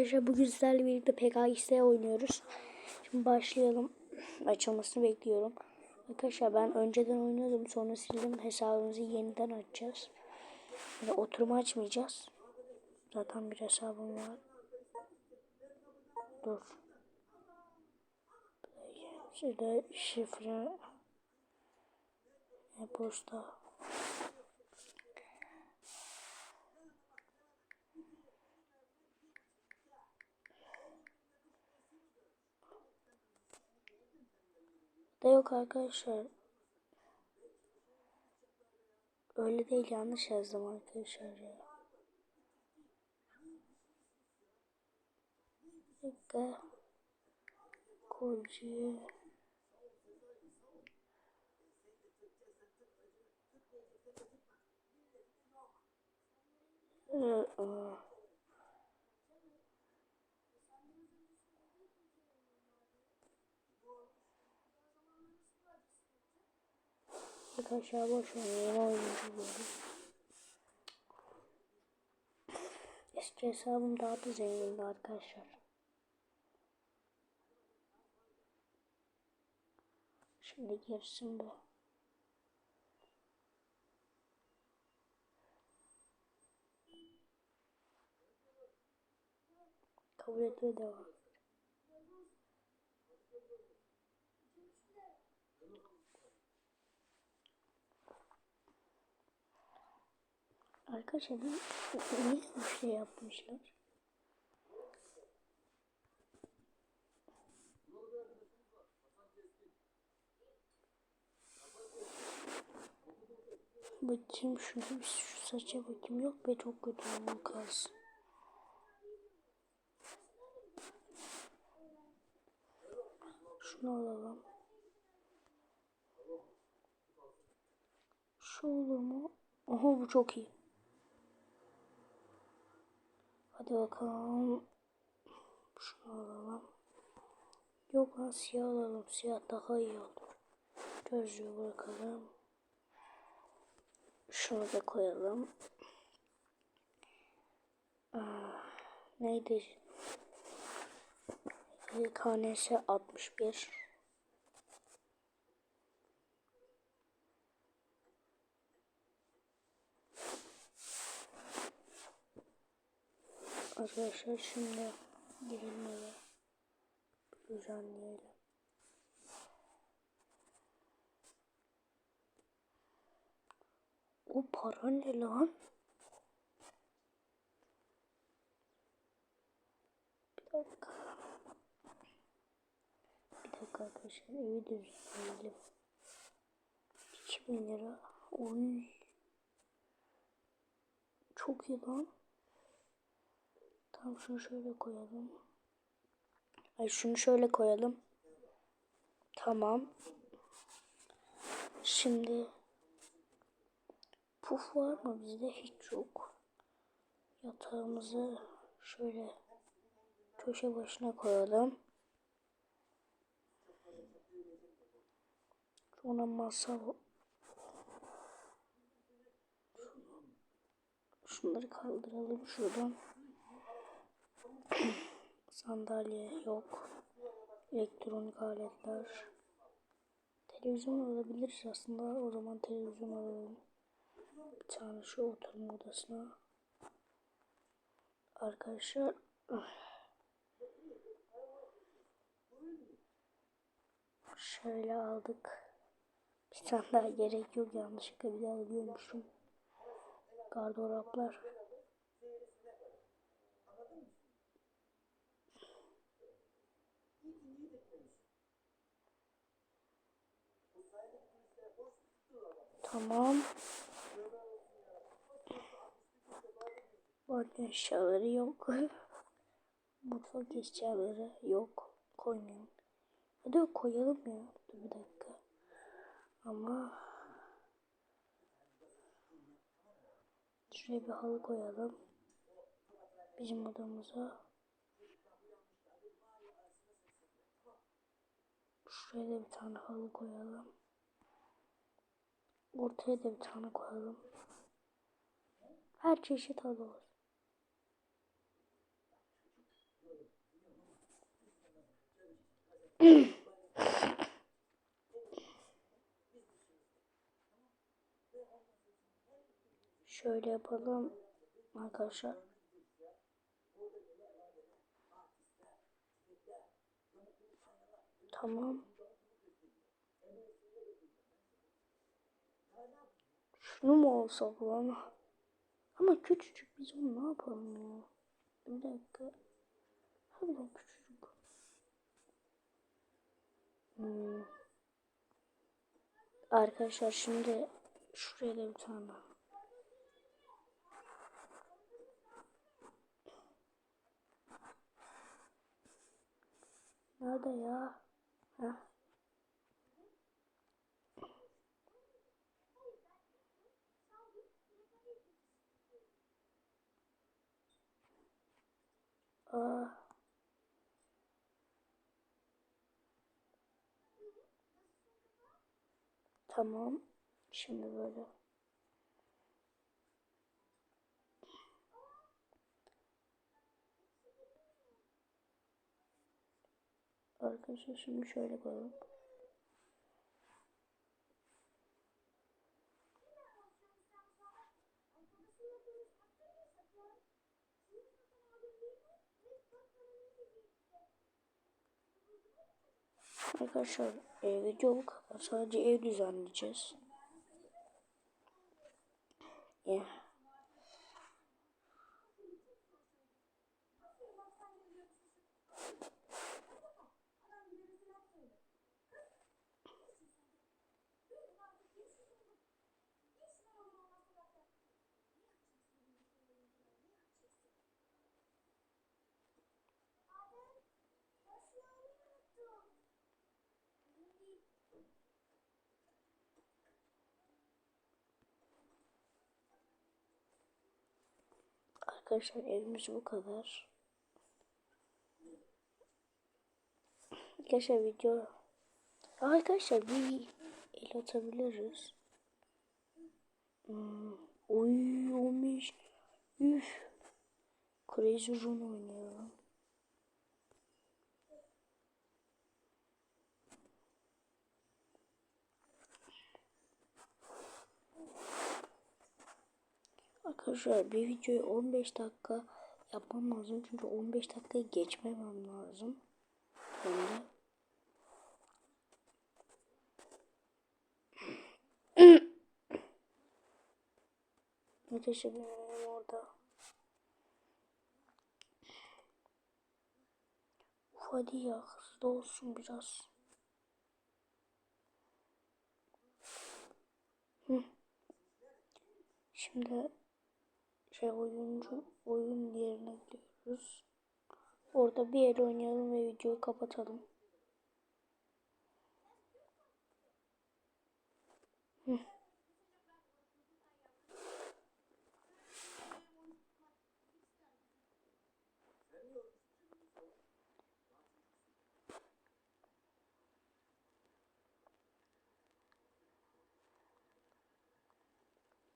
Arkadaşlar bugün sizlerle birlikte PKXD oynuyoruz. Şimdi başlayalım. Açılmasını bekliyorum. Arkadaşlar ben önceden oynuyordum. Sonra sildim. Hesabımızı yeniden açacağız. Yani oturma açmayacağız. Zaten bir hesabım var. Dur. Şurada şifre e-posta da yok arkadaşlar. Öyle değil yanlış yazdım arkadaşlar ya. Dakika. Kolcu. Ee, aa. Arkadaşlar boş yeni oyuncu buldum. Eski hesabım daha da zengindi arkadaşlar. Şimdi girsin bu. Kabul et ve devam. Arkadaşlar niye bu şey yapmışlar? Bakayım şunu şu saça bakayım yok be çok kötü oldu kalsın. Şunu alalım. Şu olur mu? Aha bu çok iyi. Hadi bakalım. Şunu alalım. Yok lan siyah alalım. Siyah daha iyi olur. Gözlüğü bırakalım. Şunu da koyalım. Aa, neydi? KNS 61. Arkadaşlar şimdi girelim eve. Düzenleyelim. O para ne lan? Bir dakika. Bir dakika arkadaşlar evi düzenleyelim. 2000 lira. Oy. Çok iyi lan. Tamam şunu şöyle koyalım. Ay şunu şöyle koyalım. Tamam. Şimdi puf var mı bizde hiç yok. Yatağımızı şöyle köşe başına koyalım. Sonra masa Şunları kaldıralım şuradan. Sandalye yok. Elektronik aletler. Televizyon alabiliriz aslında. O zaman televizyon alalım. Bir tane şu oturma odasına. Arkadaşlar. Şöyle aldık. Bir tane daha gerek yok. Yanlışlıkla bir daha alıyormuşum. Gardıroplar. Tamam. Banyo eşyaları yok. Mutfak eşyaları yok. Koymayalım. Hadi koyalım ya. Dur bir dakika. Ama şuraya bir halı koyalım. Bizim odamıza. Şöyle bir tane halı koyalım. Ortaya da bir tane koyalım. Her çeşit halı olsun. Şöyle yapalım arkadaşlar. Tamam. Şunu mu olsa ama. Ama küçücük biz onu ne yapalım ya? Bir dakika. Harbiden küçücük. Hmm. Arkadaşlar şimdi şuraya da bir tane. Nerede ya? Heh. Aa. Tamam. Şimdi böyle. Arkadaşlar şimdi şöyle koyalım. Arkadaşlar e, video bu kadar. Sadece ev düzenleyeceğiz. Yeah. Arkadaşlar evimiz bu kadar. Arkadaşlar video Arkadaşlar bir el atabiliriz. Hmm. Oy olmuş. Üf. Crazy Run oynuyorum. Arkadaşlar bir videoyu 15 dakika yapmam lazım. Çünkü 15 dakikayı geçmemem lazım. Hem Arkadaşlar benim orada. Uf hadi ya hızlı olsun biraz. Hı. Şimdi şey oyuncu oyun yerine gidiyoruz. Orada bir el oynayalım ve videoyu kapatalım.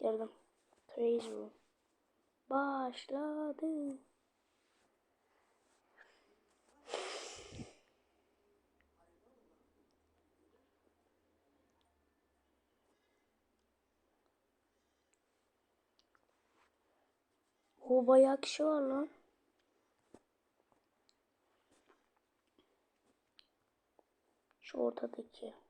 Geldim. Crazy Room. Başladı. O bayağı kişi var lan. Şu ortadaki.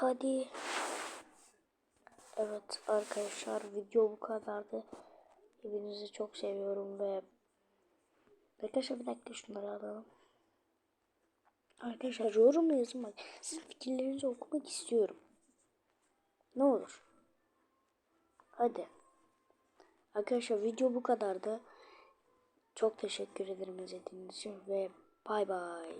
Hadi. Evet arkadaşlar video bu kadardı. Hepinizi çok seviyorum ve arkadaşlar bir dakika şunları alalım. Arkadaşlar yorum yazın bak. Sizin fikirlerinizi okumak istiyorum. Ne olur. Hadi. Arkadaşlar video bu kadardı. Çok teşekkür ederim izlediğiniz için ve bay bay.